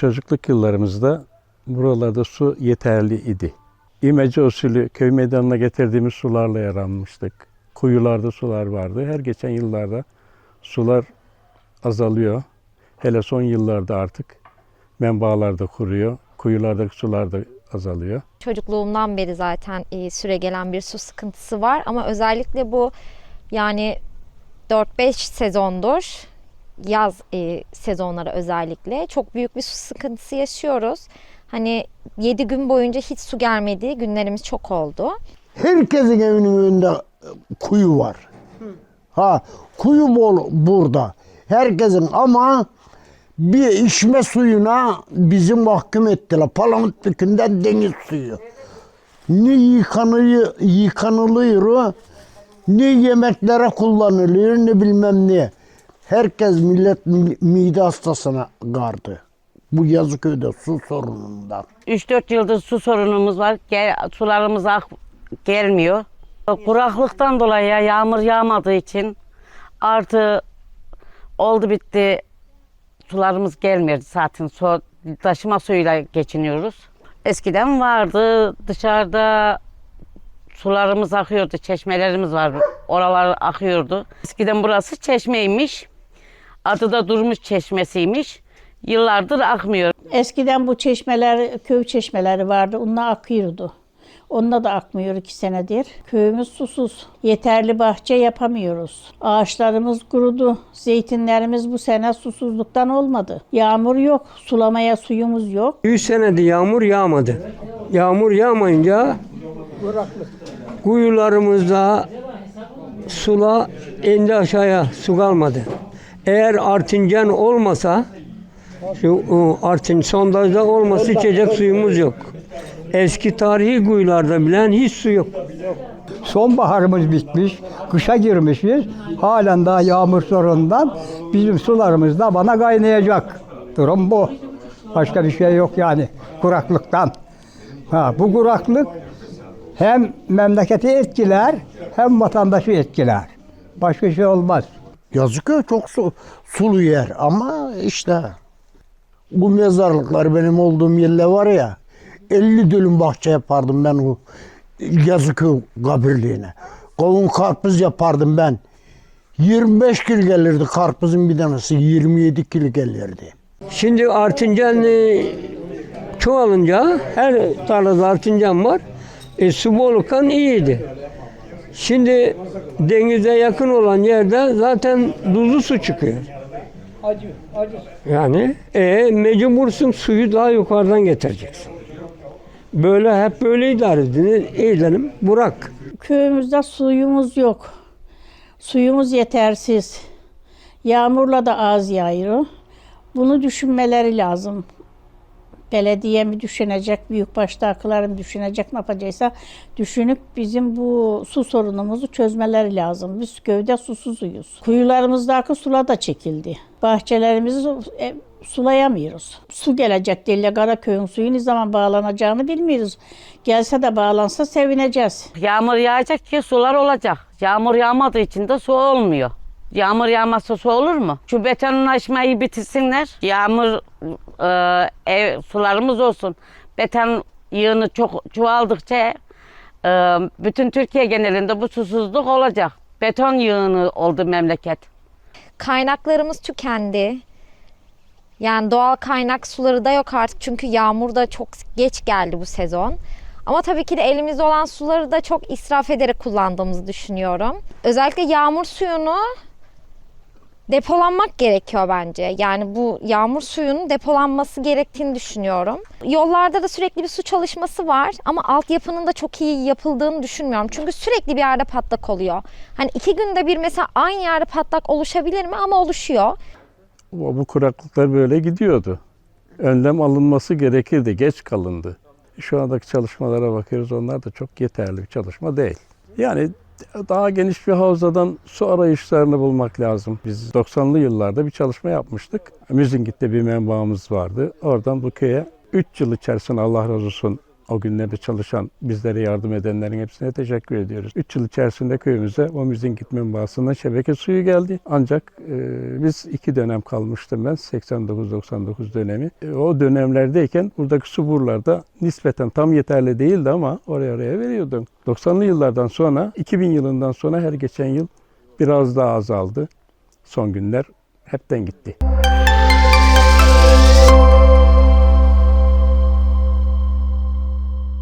çocukluk yıllarımızda buralarda su yeterli idi. İmece usulü köy meydanına getirdiğimiz sularla yaranmıştık. Kuyularda sular vardı. Her geçen yıllarda sular azalıyor. Hele son yıllarda artık menbaalar da kuruyor. Kuyulardaki sular da azalıyor. Çocukluğumdan beri zaten e, süre gelen bir su sıkıntısı var ama özellikle bu yani 4-5 sezondur yaz e, sezonları özellikle çok büyük bir su sıkıntısı yaşıyoruz. Hani 7 gün boyunca hiç su gelmediği günlerimiz çok oldu. Herkesin evinin önünde kuyu var. Ha, kuyu bol burada. Herkesin ama bir içme suyuna bizi mahkum ettiler. Palamutbükü'nden deniz suyu. Ne yıkanıyor, yıkanılıyor, ne yemeklere kullanılıyor, ne bilmem ne. Herkes millet mi- mide hastasına gardı. Bu Yazıköy'de su sorunundan. 3-4 yıldır su sorunumuz var. Gel, sularımız ak gelmiyor. Kuraklıktan dolayı ya, yağmur yağmadığı için artı oldu bitti sularımız gelmiyor zaten. Su, taşıma suyuyla geçiniyoruz. Eskiden vardı dışarıda sularımız akıyordu, çeşmelerimiz var. Oralar akıyordu. Eskiden burası çeşmeymiş. Adı da Durmuş Çeşmesi'ymiş. Yıllardır akmıyor. Eskiden bu çeşmeler, köy çeşmeleri vardı. Onlar akıyordu. Onunla da akmıyor iki senedir. Köyümüz susuz. Yeterli bahçe yapamıyoruz. Ağaçlarımız kurudu. Zeytinlerimiz bu sene susuzluktan olmadı. Yağmur yok. Sulamaya suyumuz yok. 100 senedir yağmur yağmadı. Yağmur yağmayınca kuyularımızda sula indi aşağıya su kalmadı. Eğer artincan olmasa şu o, artin sondajda olmasa içecek suyumuz yok. Eski tarihi kuyularda bilen hiç su yok. Sonbaharımız bitmiş, kışa girmişiz. Halen daha yağmur sorunundan bizim sularımız da bana kaynayacak. Durum bu. Başka bir şey yok yani kuraklıktan. Ha, bu kuraklık hem memleketi etkiler hem vatandaşı etkiler. Başka şey olmaz. Yazıköy çok su, sulu yer ama işte bu mezarlıklar benim olduğum yerler var ya 50 dönüm bahçe yapardım ben o Yazıköy kabirliğine. Kavun karpuz yapardım ben. 25 kilo gelirdi karpuzun bir tanesi 27 kilo gelirdi. Şimdi artincan e, çoğalınca her tarlada artincan var. E, su boluktan iyiydi. Şimdi denize yakın olan yerde zaten tuzlu su çıkıyor. Yani e, mecbursun suyu daha yukarıdan getireceksin. Böyle hep böyle idare edin. Eğlenim Burak. Köyümüzde suyumuz yok. Suyumuz yetersiz. Yağmurla da az yağıyor. Bunu düşünmeleri lazım. Belediye mi düşünecek, büyükbaş akılar mı düşünecek, ne yapacaksa düşünüp bizim bu su sorunumuzu çözmeleri lazım. Biz köyde susuzuyuz. Kuyularımızdaki sular da çekildi. Bahçelerimizi e, sulayamıyoruz. Su gelecek değil Karaköy'ün suyu ne zaman bağlanacağını bilmiyoruz. Gelse de bağlansa sevineceğiz. Yağmur yağacak ki sular olacak. Yağmur yağmadığı için de su olmuyor. Yağmur yağmazsa su olur mu? Şu betonlaşmayı bitirsinler. Yağmur e, ev sularımız olsun. Beton yığını çok çoğaldıkça e, bütün Türkiye genelinde bu susuzluk olacak. Beton yığını oldu memleket. Kaynaklarımız tükendi. Yani doğal kaynak suları da yok artık çünkü yağmur da çok geç geldi bu sezon. Ama tabii ki de elimizde olan suları da çok israf ederek kullandığımızı düşünüyorum. Özellikle yağmur suyunu depolanmak gerekiyor bence. Yani bu yağmur suyunun depolanması gerektiğini düşünüyorum. Yollarda da sürekli bir su çalışması var ama altyapının da çok iyi yapıldığını düşünmüyorum. Çünkü sürekli bir yerde patlak oluyor. Hani iki günde bir mesela aynı yerde patlak oluşabilir mi ama oluşuyor. Bu kuraklıklar böyle gidiyordu. Önlem alınması gerekirdi, geç kalındı. Şu andaki çalışmalara bakıyoruz, onlar da çok yeterli bir çalışma değil. Yani daha geniş bir havzadan su arayışlarını bulmak lazım. Biz 90'lı yıllarda bir çalışma yapmıştık. Müzingit'te bir menbaamız vardı. Oradan bu köye 3 yıl içerisinde Allah razı olsun O günlerde çalışan, bizlere yardım edenlerin hepsine teşekkür ediyoruz. 3 yıl içerisinde köyümüze o müziğin gitme bağısından şebeke suyu geldi. Ancak e, biz iki dönem kalmıştım ben, 89-99 dönemi. E, o dönemlerdeyken buradaki su borularda nispeten tam yeterli değildi ama oraya oraya veriyordum. 90'lı yıllardan sonra, 2000 yılından sonra her geçen yıl biraz daha azaldı. Son günler hepten gitti.